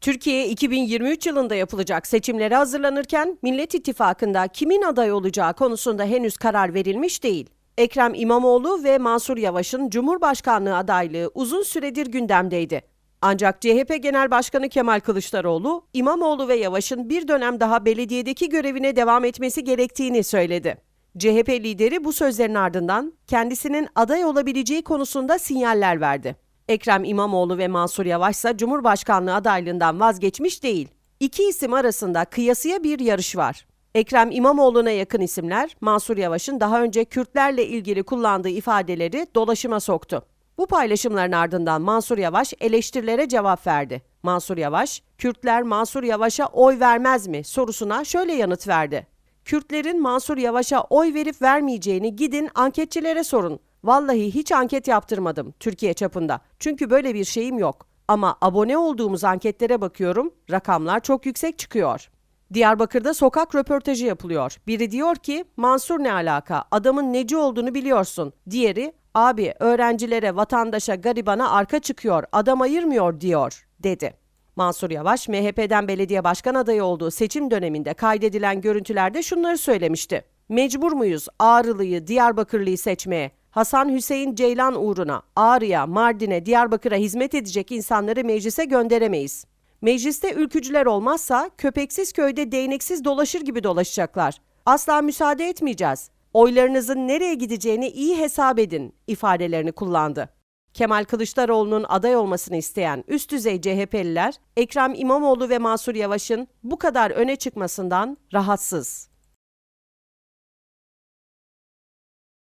Türkiye 2023 yılında yapılacak seçimlere hazırlanırken Millet İttifakı'nda kimin aday olacağı konusunda henüz karar verilmiş değil. Ekrem İmamoğlu ve Mansur Yavaş'ın Cumhurbaşkanlığı adaylığı uzun süredir gündemdeydi. Ancak CHP Genel Başkanı Kemal Kılıçdaroğlu, İmamoğlu ve Yavaş'ın bir dönem daha belediyedeki görevine devam etmesi gerektiğini söyledi. CHP lideri bu sözlerin ardından kendisinin aday olabileceği konusunda sinyaller verdi. Ekrem İmamoğlu ve Mansur Yavaş ise Cumhurbaşkanlığı adaylığından vazgeçmiş değil. İki isim arasında kıyasıya bir yarış var. Ekrem İmamoğlu'na yakın isimler Mansur Yavaş'ın daha önce Kürtlerle ilgili kullandığı ifadeleri dolaşıma soktu. Bu paylaşımların ardından Mansur Yavaş eleştirilere cevap verdi. Mansur Yavaş, Kürtler Mansur Yavaş'a oy vermez mi sorusuna şöyle yanıt verdi. Kürtlerin Mansur Yavaş'a oy verip vermeyeceğini gidin anketçilere sorun. Vallahi hiç anket yaptırmadım Türkiye çapında. Çünkü böyle bir şeyim yok. Ama abone olduğumuz anketlere bakıyorum, rakamlar çok yüksek çıkıyor. Diyarbakır'da sokak röportajı yapılıyor. Biri diyor ki Mansur ne alaka adamın neci olduğunu biliyorsun. Diğeri abi öğrencilere, vatandaşa, garibana arka çıkıyor adam ayırmıyor diyor dedi. Mansur Yavaş MHP'den belediye başkan adayı olduğu seçim döneminde kaydedilen görüntülerde şunları söylemişti. Mecbur muyuz Ağrılı'yı, Diyarbakırlı'yı seçmeye? Hasan Hüseyin Ceylan uğruna Ağrı'ya, Mardin'e, Diyarbakır'a hizmet edecek insanları meclise gönderemeyiz. Mecliste ülkücüler olmazsa köpeksiz köyde değneksiz dolaşır gibi dolaşacaklar. Asla müsaade etmeyeceğiz. Oylarınızın nereye gideceğini iyi hesap edin ifadelerini kullandı. Kemal Kılıçdaroğlu'nun aday olmasını isteyen üst düzey CHP'liler Ekrem İmamoğlu ve Mansur Yavaş'ın bu kadar öne çıkmasından rahatsız.